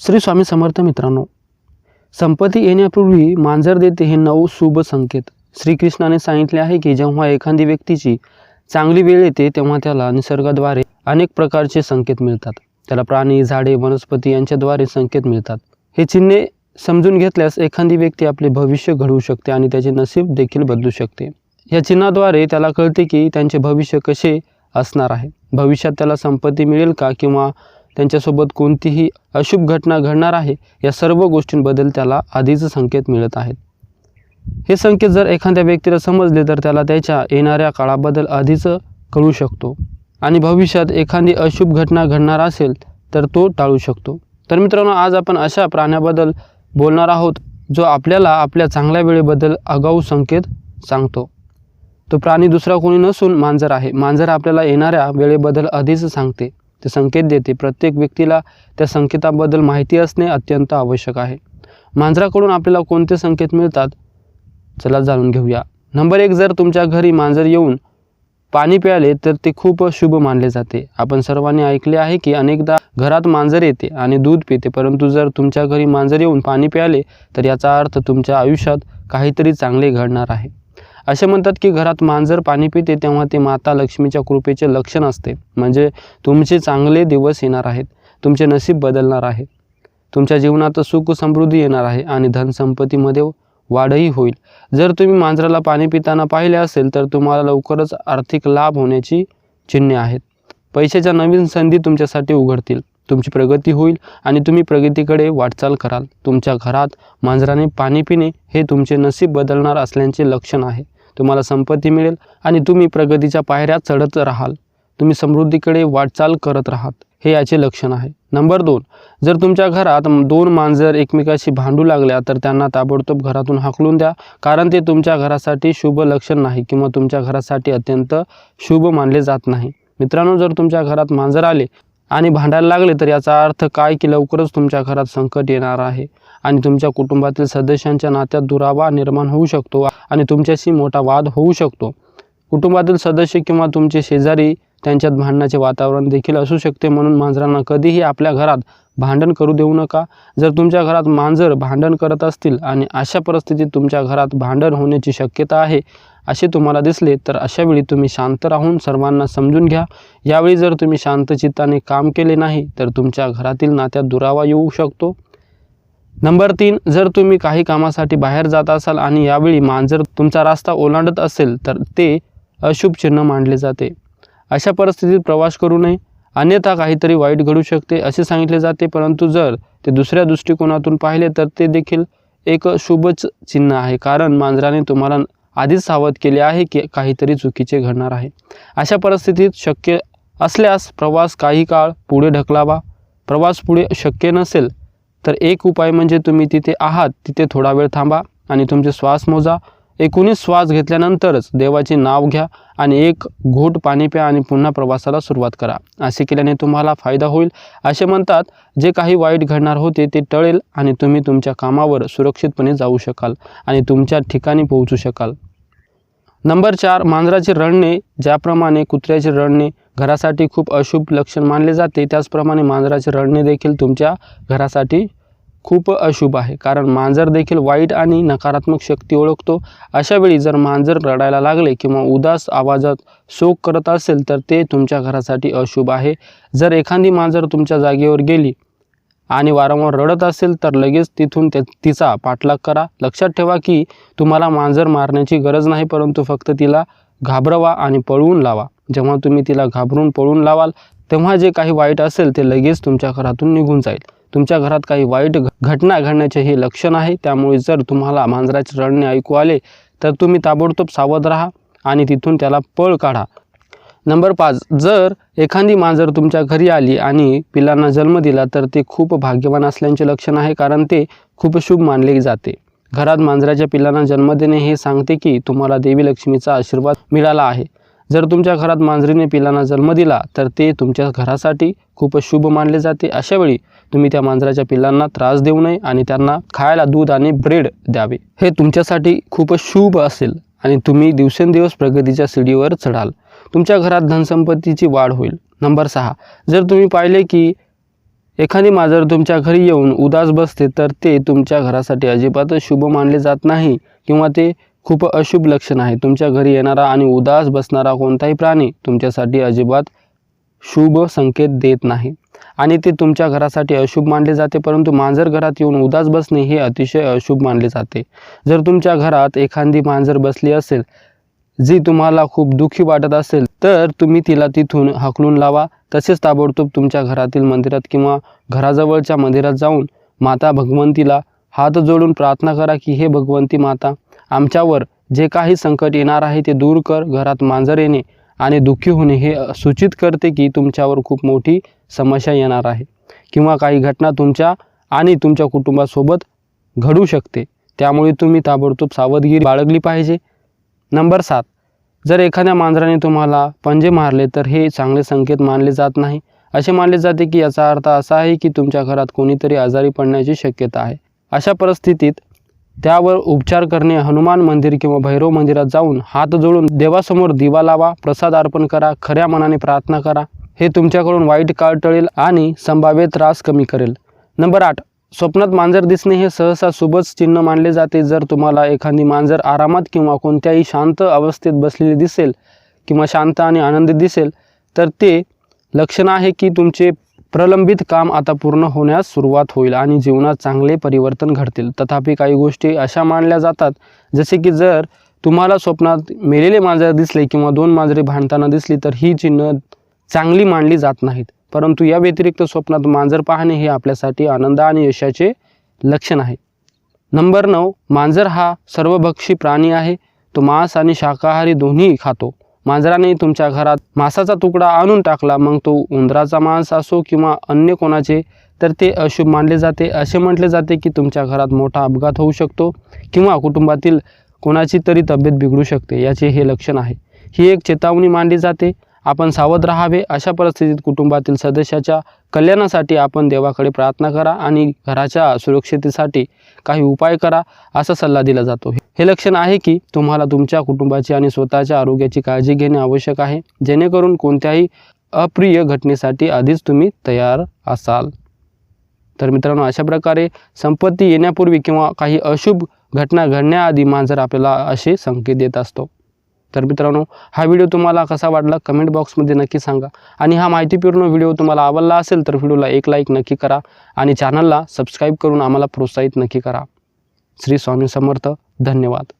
श्री स्वामी समर्थ मित्रांनो संपत्ती येण्यापूर्वी मांजर देते हे नऊ शुभ संकेत. श्रीकृष्णाने सांगितले आहे की जेव्हा एखादी व्यक्तीची चांगली वेळ येते तेव्हा त्याला निसर्गाद्वारे अनेक प्रकारचे संकेत मिळतात. त्याला प्राणी झाडे वनस्पती यांच्याद्वारे संकेत मिळतात. हे चिन्हे समजून घेतल्यास एखादी व्यक्ती आपले भविष्य घडवू शकते आणि त्याचे नसीब देखील बदलू शकते. या चिन्हाद्वारे त्याला कळते की त्यांचे भविष्य कसे असणार आहे? भविष्यात त्याला संपत्ती मिळेल का किंवा त्यांच्यासोबत कोणतीही अशुभ घटना घडणार आहे या सर्व गोष्टींबद्दल त्याला आधीच संकेत मिळत आहेत. हे संकेत जर एखाद्या व्यक्तीला समजले तर त्याला त्याच्या येणाऱ्या काळाबद्दल आधीच कळू शकतो. आणि भविष्यात एखादी अशुभ घटना घडणार असेल तर तो टाळू शकतो. तर मित्रांनो आज आपण अशा प्राण्याबद्दल बोलणार आहोत जो आपल्याला आपल्या चांगल्या वेळेबद्दल आगाऊ संकेत सांगतो. तो प्राणी दुसरा कोणी नसून मांजर आहे. मांजर आपल्याला येणाऱ्या वेळेबद्दल आधीच सांगते. ते संकेत देते. प्रत्येक व्यक्तीला त्या संकेताबद्दल माहिती असणे अत्यंत आवश्यक आहे. मांजराकडून आपल्याला कोणते संकेत मिळतात? चला जाणून घेऊया. नंबर एक जर तुमच्या घरी मांजर येऊन पाणी प्याले तर ते खूप शुभ मानले जाते. आपण सर्वांनी ऐकले आहे की अनेकदा घरात मांजर येते आणि दूध पिते परंतु जर तुमच्या घरी मांजर येऊन पाणी प्याले तर याचा अर्थ तुमच्या आयुष्यात काहीतरी चांगले घडणार आहे. असे म्हणतात की घरात मांजर पाणी पिते तेव्हा ते माता लक्ष्मीच्या कृपेचे लक्षण असते. म्हणजे तुमचे चांगले दिवस येणार आहेत. तुमचे नशीब बदलणार आहे. तुमच्या जीवनात सुख समृद्धी येणार आहे आणि धनसंपत्तीमध्ये वाढही होईल. जर तुम्ही मांजराला पाणी पिताना पाहिले असेल तर तुम्हाला लवकरच आर्थिक लाभ होण्याची चिन्हे आहेत. पैशाच्या नवीन संधी तुमच्यासाठी उघडतील. तुमची प्रगती होईल आणि तुम्ही प्रगतीकडे वाटचाल कराल. तुमच्या घरात मांजराने पाणी पिणे हे तुमचे नशीब बदलणार असल्याचे लक्षण आहे. तुम्हाला संपत्ती मिळेल आणि तुम्ही प्रगतीच्या पायऱ्या चढत राहाल. तुम्ही समृद्धीकडे वाटचाल करत राहात. हे याचे लक्षण आहे. नंबर दोन जर तुमच्या घरात दोन मांजर एकमेकाशी भांडू लागल्या तर त्यांना ताबडतोब घरातून हाकलून द्या. कारण ते तुमच्या घरासाठी शुभ लक्षण नाही किंवा तुमच्या घरासाठी अत्यंत शुभ मानले जात नाही. मित्रांनो जर तुमच्या घरात मांजर आले आणि भांडायला लागले तर याचा अर्थ काय की लवकरच तुमच्या घरात संकट येणार आहे आणि तुमच्या कुटुंबातील सदस्यांच्या नात्यात दुरावा निर्माण होऊ शकतो. आणि तुमच्याशी मोठा वाद होऊ शकतो. कुटुंबातील सदस्य किंवा तुमचे शेजारी त्यांच्यात भांडणाचे वातावरण देखील असू शकते म्हणून मांजरांना कधीही आपल्या घरात भांडण करू देऊ नका. जर तुमच्या घरात मांजर भांडण करत असतील आणि अशा परिस्थितीत तुमच्या घरात भांडण होण्याची शक्यता आहे असे तुम्हाला दिसले तर अशावेळी तुम्ही शांत राहून सर्वांना समजून घ्या. यावेळी जर तुम्ही शांतचित्ताने काम केले नाही तर तुमच्या घरातील नात्यात दुरावा येऊ शकतो. नंबर तीन जर तुम्ही काही कामासाठी बाहेर जात असाल आणि यावेळी मांजर तुमचा रास्ता ओलांडत असेल तर ते अशुभ चिन्ह मानले जाते. अशा परिस्थितीत प्रवास करू नये. अन्यथा काहीतरी वाईट घडू शकते असे सांगितले जाते. परंतु जर ते दुसऱ्या दृष्टिकोनातून पाहिले तर ते देखील एक शुभच चिन्ह आहे. कारण मांजराने तुम्हाला आधीच सावध केले आहे की काहीतरी चुकीचे घडणार आहे. अशा परिस्थितीत शक्य असल्यास प्रवास काही काळ पुढे ढकलावा. प्रवास पुढे शक्य नसेल तर एक उपाय म्हणजे तुम्ही तिथे आहात तिथे थोडा वेळ थांबा आणि तुमचे श्वास मोजा. एकोणीस श्वास घेतल्यानंतरच देवाचे नाव घ्या आणि एक घोट पाणी प्या आणि पुन्हा प्रवासाला सुरुवात करा. असे केल्याने तुम्हाला फायदा होईल. असे म्हणतात जे काही वाईट घडणार होते ते टळेल आणि तुम्ही तुमच्या कामावर सुरक्षितपणे जाऊ शकाल आणि तुमच्या ठिकाणी पोहोचू शकाल. नंबर चार मांजराचे रडणे. ज्याप्रमाणे कुत्र्याचे रडणे घरासाठी खूप अशुभ लक्षण मानले जाते. त्याचप्रमाणे मांजराचे रडणे देखील तुमच्या घरासाठी खूप अशुभ आहे. कारण मांजर देखील वाईट आणि नकारात्मक शक्ती ओळखतो. अशावेळी जर मांजर रडायला लागले किंवा उदास आवाजात शोक करत असेल तर ते तुमच्या घरासाठी अशुभ आहे. जर एखादी मांजर तुमच्या जागेवर गेली आणि वारंवार रडत असेल तर लगेच तिथून ते तिचा पाठलाग करा. लक्षात ठेवा की तुम्हाला मांजर मारण्याची गरज नाही परंतु फक्त तिला घाबरवा आणि पळवून लावा. जेव्हा तुम्ही तिला घाबरून पळून लावाल तेव्हा जे काही वाईट असेल ते लगेच तुमच्या घरातून निघून जाईल. तुमच्या घरात काही वाईट घ- घटना घडण्याचे हे लक्षण आहे. त्यामुळे जर तुम्हाला मांजराचे रडणे ऐकू आले तर तुम्ही ताबडतोब सावध राहा आणि तिथून त्याला पळ काढा. नंबर पाच जर एखादी मांजर तुमच्या घरी आली आणि पिलांना जन्म दिला तर ते खूप भाग्यवान असल्याचे लक्षण आहे कारण ते खूप शुभ मानले जाते. घरात मांजराच्या पिलांना जन्म देणे हे सांगते की तुम्हाला देवी लक्ष्मीचा आशीर्वाद मिळाला आहे. जर तुमच्या घरात मांजरीने पिलांना जन्म दिला तर ते तुमच्या घरासाठी खूपच शुभ मानले जाते. अशावेळी तुम्ही त्या मांजराच्या पिलांना त्रास देऊ नये आणि त्यांना खायला दूध आणि ब्रेड द्यावे. हे तुमच्यासाठी खूपच शुभ असेल आणि तुम्ही दिवसेंदिवस प्रगतीच्या सीडीवर चढाल. तुमच्या घरात धनसंपत्तीची वाढ होईल. नंबर सहा. जर तुम्ही पाहिले की एखादी मांजर तुमच्या घरी येऊन उदास बसते तर ते तुमच्या घरासाठी अजिबातच शुभ मानले जात नाही किंवा ते खूप अशुभ लक्षण आहे. तुमच्या घरी येणारा आणि उदास बसणारा कोणताही प्राणी तुमच्यासाठी अजिबात शुभ संकेत देत नाही. आणि ते तुमच्या घरासाठी अशुभ मानले जाते परंतु मांजर घरात येऊन उदास बसणे हे अतिशय अशुभ मानले जाते. जर तुमच्या घरात एखादी मांजर बसली असेल जी तुम्हाला खूप दुःखी वाटत असेल तर तुम्ही तिला तिथून हाकलून लावा. तसेच ताबडतोब तुमच्या घरातील मंदिरात किंवा घराजवळच्या मंदिरात जाऊन माता भगवंतीला हात जोडून प्रार्थना करा की हे भगवंती माता आमच्यावर जे काही संकट येणार आहे ते दूर कर घरात मांजर येणे आणि दुःखी होणे हे सूचित करते की तुमच्यावर खूप मोठी समस्या येणार आहे. किंवा काही घटना तुमच्या आणि तुमच्या कुटुंबासोबत घडू शकते. त्यामुळे तुम्ही ताबडतोब सावधगिरी बाळगली पाहिजे. नंबर सात. जर एखाद्या मांजराने तुम्हाला पंजे मारले तर हे चांगले संकेत मानले जात नाही. असे मानले जाते की याचा अर्थ असा आहे की तुमच्या घरात कोणीतरी आजारी पडण्याची शक्यता आहे. अशा परिस्थितीत त्यावर उपचार करणे हनुमान मंदिर किंवा भैरव मंदिरात जाऊन हात जोडून देवासमोर दिवा लावा प्रसाद अर्पण करा खऱ्या मनाने प्रार्थना करा. हे तुमच्याकडून वाईट काळ टळेल आणि संभाव्य त्रास कमी करेल. नंबर आठ. स्वप्नात मांजर दिसणे हे सहसा शुभच चिन्ह मानले जाते. जर तुम्हाला एखादी मांजर आरामात किंवा कोणत्याही शांत अवस्थेत बसलेली दिसेल किंवा शांत आणि आनंदी दिसेल तर ते लक्षण आहे की तुमचे प्रलंबित काम आता पूर्ण होण्यास सुरुवात होईल आणि जीवनात चांगले परिवर्तन घडतील. तथापि काही गोष्टी अशा मानल्या जातात जसे की जर तुम्हाला स्वप्नात मेलेले मांजर दिसले किंवा दोन मांजरे भांडताना दिसली तर ही चिन्ह चांगली मानली जात नाहीत. परंतु या व्यतिरिक्त स्वप्नात मांजर पाहणे हे आपल्यासाठी आनंद आणि यशाचे लक्षण आहे. नंबर नऊ मांजर हा सर्वभक्षी प्राणी आहे. तो मांस आणि शाकाहारी दोन्ही खातो. मांजराने तुमच्या घरात मांसाचा तुकडा आणून टाकला मग तो उंदराचा मांस असो किंवा अन्य कोणाचे तर ते अशुभ मानले जाते. असे म्हटले जाते की तुमच्या घरात मोठा अपघात होऊ शकतो किंवा कुटुंबातील कोणाची तरी तब्येत बिघडू शकते याचे हे लक्षण आहे. ही एक चेतावणी मानली जाते. आपण सावध राहावे. अशा परिस्थितीत कुटुंबातील सदस्याच्या कल्याणासाठी आपण देवाकडे प्रार्थना करा आणि घराच्या सुरक्षितेसाठी काही उपाय करा असा सल्ला दिला जातो. हे लक्षण आहे की तुम्हाला तुमच्या कुटुंबाची आणि स्वतःच्या आरोग्याची काळजी घेणे आवश्यक आहे. जेणेकरून कोणत्याही अप्रिय घटनेसाठी आधीच तुम्ही तयार असाल. तर मित्रांनो अशा प्रकारे संपत्ती येण्यापूर्वी किंवा काही अशुभ घटना घडण्याआधी मांजर आपल्याला असे संकेत देत असतो. तर मित्रांनो हा व्हिडिओ तुम्हाला कसा वाटला कमेंट बॉक्समध्ये नक्की सांगा. आणि हा माहितीपूर्ण व्हिडिओ तुम्हाला आवडला असेल तर व्हिडिओला एक लाईक नक्की करा आणि चॅनलला सबस्क्राईब करून आम्हाला प्रोत्साहित नक्की करा. श्री स्वामी समर्थ धन्यवाद.